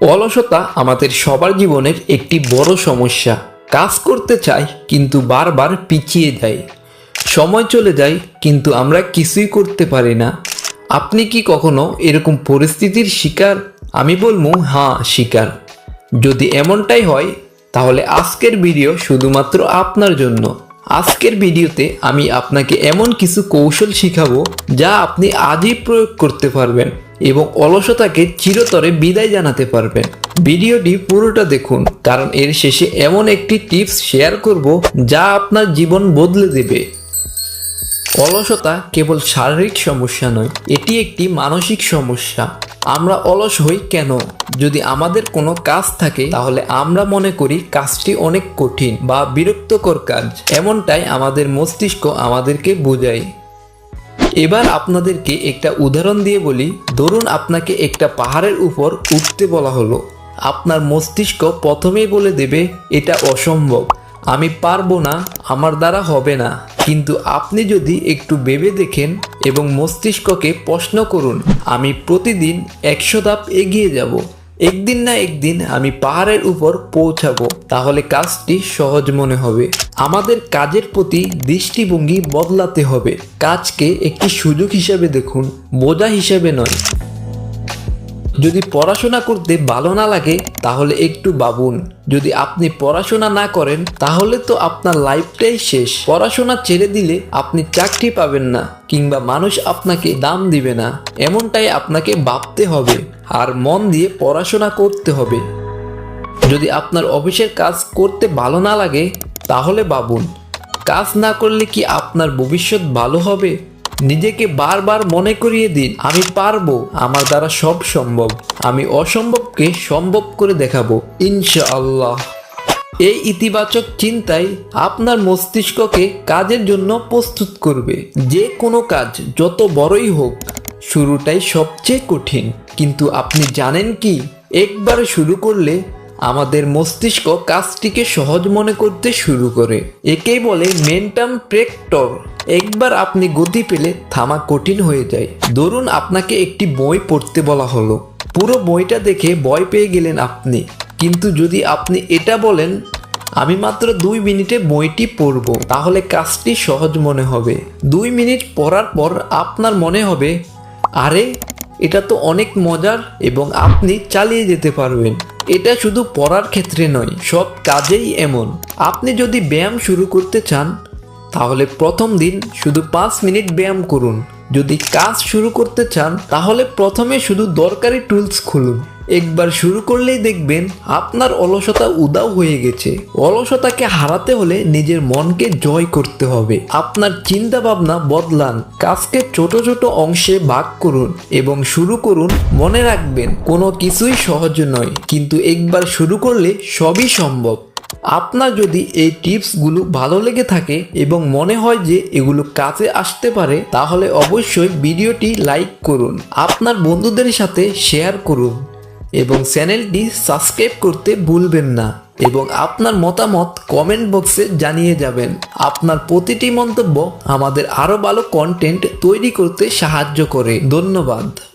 অলসতা আমাদের সবার জীবনের একটি বড় সমস্যা। কাজ করতে চাই, কিন্তু বারবার পিছিয়ে যায় সময় চলে যায়, কিন্তু আমরা কিছুই করতে পারি না। আপনি কি কখনো এরকম পরিস্থিতির শিকার? আমি বলব হ্যাঁ শিকার। যদি এমনটাই হয়, তাহলে আজকের ভিডিও শুধুমাত্র আপনার জন্য। আজকের ভিডিওতে আমি আপনাকে এমন কিছু কৌশল শিখাবো যা আপনি আজই প্রয়োগ করতে পারবেন এবং অলসতাকে চিরতরে বিদায় জানাতে পারবেন। ভিডিওটি পুরোটা দেখুন, কারণ এর শেষে এমন একটি টিপস শেয়ার করব যা আপনার জীবন বদলে দেবে। অলসতা কেবল শারীরিক সমস্যা নয়, এটি একটি মানসিক সমস্যা। আমরা অলস হই কেন? যদি আমাদের কোনো কাজ থাকে, তাহলে আমরা মনে করি কাজটি অনেক কঠিন বা বিরক্তকর কাজ। এমনটাই আমাদের মস্তিষ্ক আমাদেরকে বোঝায়। এবার আপনাদেরকে একটা উদাহরণ দিয়ে বলি। ধরুন আপনাকে একটা পাহাড়ের উপর উঠতে বলা হলো। আপনার মস্তিষ্ক প্রথমেই বলে দেবে, এটা অসম্ভব। আমি পারব না, আমার দ্বারা হবে না। কিন্তু আপনি যদি একটু ভেবে দেখেন এবং মস্তিষ্ককে প্রশ্ন করুন, আমি প্রতিদিন একশো ধাপ এগিয়ে যাব, একদিন না একদিন আমি পাহাড়ের উপর পৌঁছাবো, তাহলে কাজটি সহজ মনে হবে। আমাদের কাজের প্রতি দৃষ্টিভঙ্গি বদলাতে হবে। কাজকে একটি সুযোগ হিসেবে দেখুন, বোঝা হিসেবে নয়। যদি পড়াশোনা করতে ভালো না লাগে, তাহলে একটু ভাবুন। যদি আপনি পড়াশোনা না করেন, তাহলে তো আপনার লাইফটাই শেষ। পড়াশোনা ছেড়ে দিলে আপনি চাকরি পাবেন না, কিংবা মানুষ আপনাকে দাম দিবে না। এমনটাই আপনাকে ভাবতে হবে, আর মন দিয়ে পড়াশোনা করতে হবে। যদি আপনার অফিসের কাজ করতে ভালো না লাগে, তাহলে ভাবুন, কাজ না করলে কি আপনার ভবিষ্যৎ ভালো হবে? নিজেকে বারবার মনে করিয়ে দিন, আমি পারব, আমার দ্বারা সব সম্ভব। আমি অসম্ভবকে সম্ভব করে দেখাবো, ইনশাআল্লাহ। এই ইতিবাচক চিন্তাই আপনার মস্তিষ্ককে কাজের জন্য প্রস্তুত করবে। যে কোনো কাজ, যত বড়ই হোক, শুরুটাই সবচেয়ে কঠিন। কিন্তু আপনি জানেন কি? একবার শুরু করলে আমাদের মস্তিষ্ক কাজটিকে সহজ মনে করতে শুরু করে। একেই বলে মেন্টাম প্রেক্টর। একবার আপনি গতি পেলে থামা কঠিন হয়ে যায়। ধরুন আপনাকে একটি বই পড়তে বলা হলো। পুরো বইটা দেখে ভয় পেয়ে গেলেন আপনি। কিন্তু যদি আপনি এটা বলেন, আমি মাত্র দুই মিনিটে বইটি পড়ব। তাহলে কাজটি সহজ মনে হবে। দুই মিনিট পড়ার পর আপনার মনে হবে, আরে, এটা তো অনেক মজার এবং আপনি চালিয়ে যেতে পারবেন। এটা শুধু পড়ার ক্ষেত্রে নয়, সব কাজেই এমন। আপনি যদি ব্যায়াম শুরু করতে চান, তাহলে প্রথম দিন শুধু পাঁচ মিনিট ব্যায়াম করুন। যদি কাজ শুরু করতে চান, তাহলে প্রথমে শুধু দরকারি টুলস খুলুন। একবার শুরু করলেই দেখবেন আপনার অলসতা উদাও হয়ে গেছে। অলসতাকে হারাতে হলে নিজের মনকে জয় করতে হবে। আপনার চিন্তা ভাবনা বদলান। কাজকে ছোট ছোট অংশে ভাগ করুন এবং শুরু করুন। মনে রাখবেন, কোনো কিছুই সহজ নয়। কিন্তু একবার শুরু করলে সবই সম্ভব। আপনার যদি এই টিপসগুলো ভালো লেগে থাকে এবং মনে হয় যে এগুলো কাজে আসতে পারে, তাহলে অবশ্যই ভিডিওটি লাইক করুন। আপনার বন্ধুদের সাথে শেয়ার করুন। এবং চ্যানেলটি সাবস্ক্রাইব করতে ভুলবেন না এবং আপনার মতামত কমেন্ট বক্সে জানিয়ে যাবেন। আপনার প্রতিটি মন্তব্য আমাদের আরও ভালো কন্টেন্ট তৈরি করতে সাহায্য করে। ধন্যবাদ।